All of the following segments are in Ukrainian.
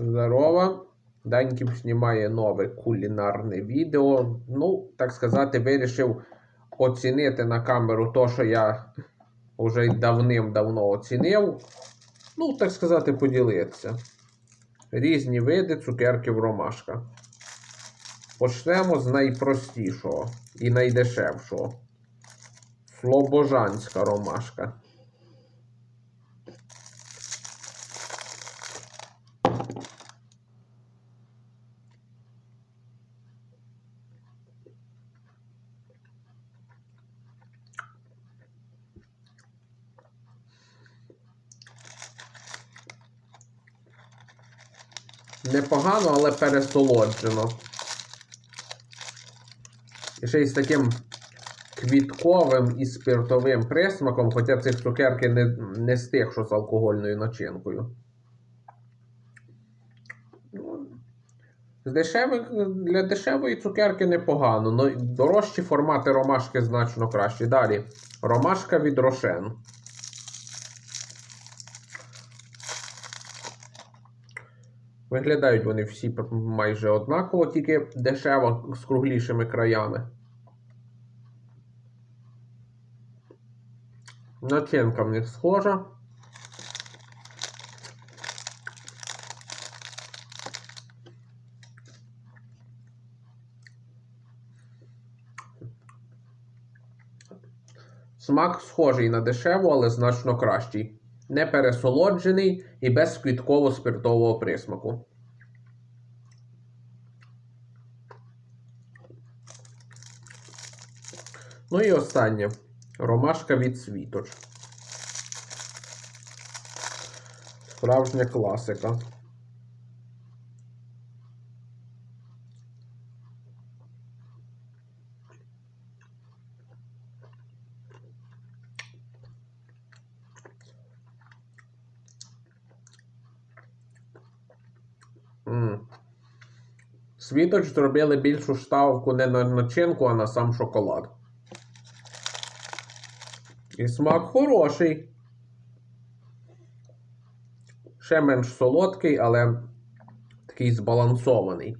Здорово. Даньків знімає нове кулінарне відео. Ну, так сказати, вирішив оцінити на камеру то, що я вже давним-давно оцінив. Ну, так сказати, поділитися. Різні види цукерків ромашка. Почнемо з найпростішого і найдешевшого. Слобожанська ромашка. Непогано, але пересолоджено. І ще й з таким квітковим і спиртовим присмаком, хоча цих цукерки не, не з тих, що з алкогольною начинкою. Ну, З дешевих, для дешевої цукерки непогано, але дорожчі формати ромашки значно кращі. Далі. Ромашка від Рошен. Виглядають вони всі майже однаково, тільки дешево з круглішими краями. Начинка в них схожа. Смак схожий на дешеву, але значно кращий. Не пересолоджений і без квітково-спиртового присмаку. Ну і останнє. Ромашка від світоч. Справжня класика. Світоч зробили більшу ставку не на начинку, а на сам шоколад. І смак хороший. Ще менш солодкий, але такий збалансований.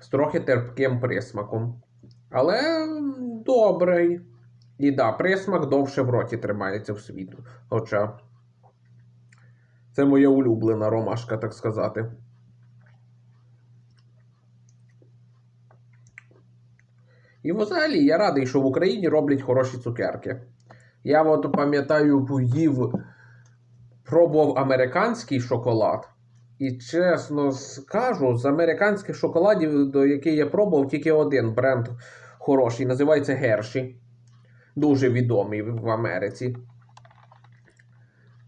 З трохи терпким присмаком. Але добрий. І да, присмак довше в роті тримається в світу. Хоча це моя улюблена ромашка, так сказати. І взагалі я радий, що в Україні роблять хороші цукерки. Я от пам'ятаю, їв, пробував американський шоколад. І чесно скажу, з американських шоколадів, до яких я пробував, тільки один бренд хороший, називається Герші. Дуже відомий в Америці.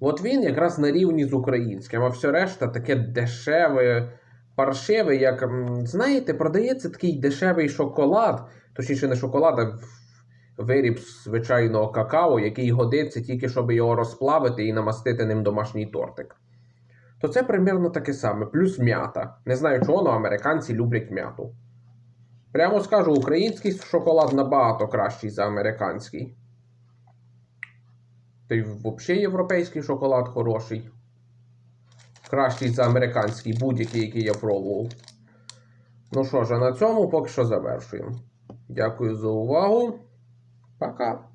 От він якраз на рівні з українським, а все решта таке дешеве, паршиве, як, знаєте, продається такий дешевий шоколад, точніше не шоколад, а виріб звичайного какао, який годиться тільки, щоб його розплавити і намастити ним домашній тортик. То це примірно таке саме, плюс м'ята. Не знаю чого, але американці люблять м'яту. Прямо скажу, український шоколад набагато кращий за американський. Та й взагалі європейський шоколад хороший. Кращий за американський, будь-який, який я пробував. Ну що ж, а на цьому поки що завершуємо. Дякую за увагу. Пока.